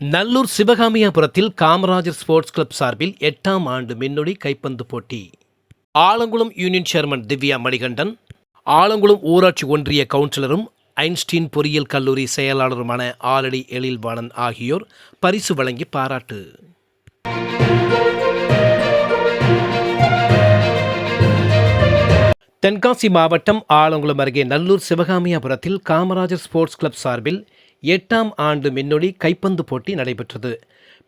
நல்லூர் சிவகாமியாபுரத்தில் Kamarajar sports club சார்பில் எட்டாம் ஆண்டு மின்னொடி கைப்பந்து போட்டி. ஆலங்குளம் யூனியன் சேர்மன் திவ்யா மணிகண்டன் ஆலங்குளம் ஊராட்சி ஒன்றிய கவுன்சிலரும் ஐன்ஸ்டீன் பொறியியல் கல்லூரி செயலாளருமான ஆலடி எழில்வாணன் ஆகியோர் பரிசு வழங்கி பாராட்டு. தென்காசி மாவட்டம் ஆலங்குளம் அருகே நல்லூர் சிவகாமியாபுரத்தில் காமராஜர் ஸ்போர்ட்ஸ் கிளப் சார்பில் எட்டாம் ஆண்டு மின்னொளி கைப்பந்து போட்டி நடைபெற்றது.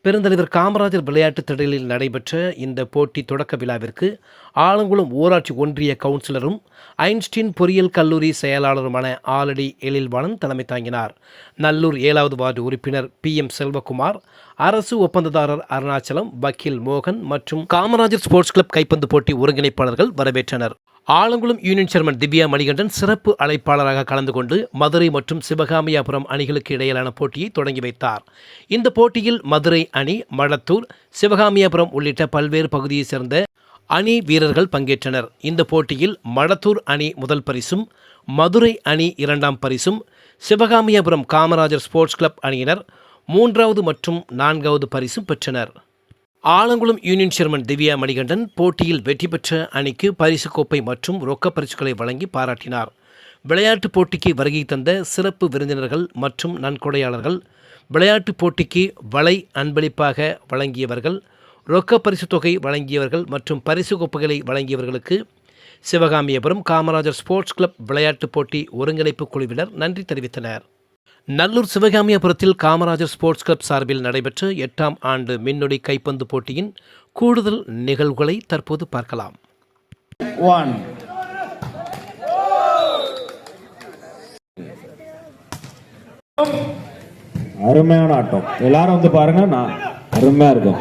பெருந்தலைவர் காமராஜர் விளையாட்டுத் திடலில் நடைபெற்ற இந்த போட்டி தொடக்க விழாவிற்கு ஆலங்குளம் ஊராட்சி ஒன்றிய கவுன்சிலரும் ஐன்ஸ்டீன் பொறியியல் கல்லூரி செயலாளருமான ஆலடி எழில்வாணன் தலைமை தாங்கினார். நல்லூர் ஏழாவது வார்டு உறுப்பினர் பி. எம். செல்வகுமார் அரசு ஒப்பந்ததாரர் அருணாச்சலம் வக்கீல் மோகன் மற்றும் காமராஜர் ஸ்போர்ட்ஸ் கிளப் கைப்பந்து போட்டி ஒருங்கிணைப்பாளர்கள் வரவேற்றனர். ஆலங்குளம் யூனியன் சேர்மன் திவ்யா மணிகண்டன் சிறப்பு அழைப்பாளராக கலந்து கொண்டு மதுரை மற்றும் சிவகாமியாபுரம் அணிகளுக்கு இடையிலான போட்டியை தொடங்கி வைத்தார். இந்த போட்டியில் மதுரை அணி மழத்தூர் சிவகாமியாபுரம் உள்ளிட்ட பல்வேறு பகுதியைச் சேர்ந்த அணி வீரர்கள் பங்கேற்றனர். இந்த போட்டியில் மழத்தூர் அணி முதல் பரிசும் மதுரை அணி இரண்டாம் பரிசும் சிவகாமியாபுரம் காமராஜர் ஸ்போர்ட்ஸ் கிளப் அணியினர் மூன்றாவது மற்றும் நான்காவது பரிசும் பெற்றனர். ஆலங்குளம் யூனியன் சேர்மன் திவ்யா மணிகண்டன் போட்டியில் வெற்றி பெற்ற அணிக்கு பரிசு கோப்பை மற்றும் ரொக்க பரிசுகளை வழங்கி பாராட்டினார். விளையாட்டுப் போட்டிக்கு வருகை தந்த சிறப்பு விருந்தினர்கள் மற்றும் நன்கொடையாளர்கள் விளையாட்டுப் போட்டிக்கு வலை அன்பளிப்பாக வழங்கியவர்கள் ரொக்க பரிசு தொகை வழங்கியவர்கள் மற்றும் பரிசு கோப்பைகளை வழங்கியவர்களுக்கு சிவகாமியபுரம் காமராஜர் ஸ்போர்ட்ஸ் கிளப் விளையாட்டுப் போட்டி ஒருங்கிணைப்பு குழுவினர் நன்றி தெரிவித்தனர். நல்லூர் சிவகாமியபுரத்தில் காமராஜர் ஸ்போர்ட்ஸ் கிளப் சார்பில் நடைபெற்ற எட்டாம் ஆண்டு மின்னொடி கைப்பந்து போட்டியின் கூடுதல் நிகழ்வுகளை தற்போது பார்க்கலாம். அருமையான ஆட்டம். எல்லாரும் வந்து பாருங்க நான் அருமையா இருக்கும்.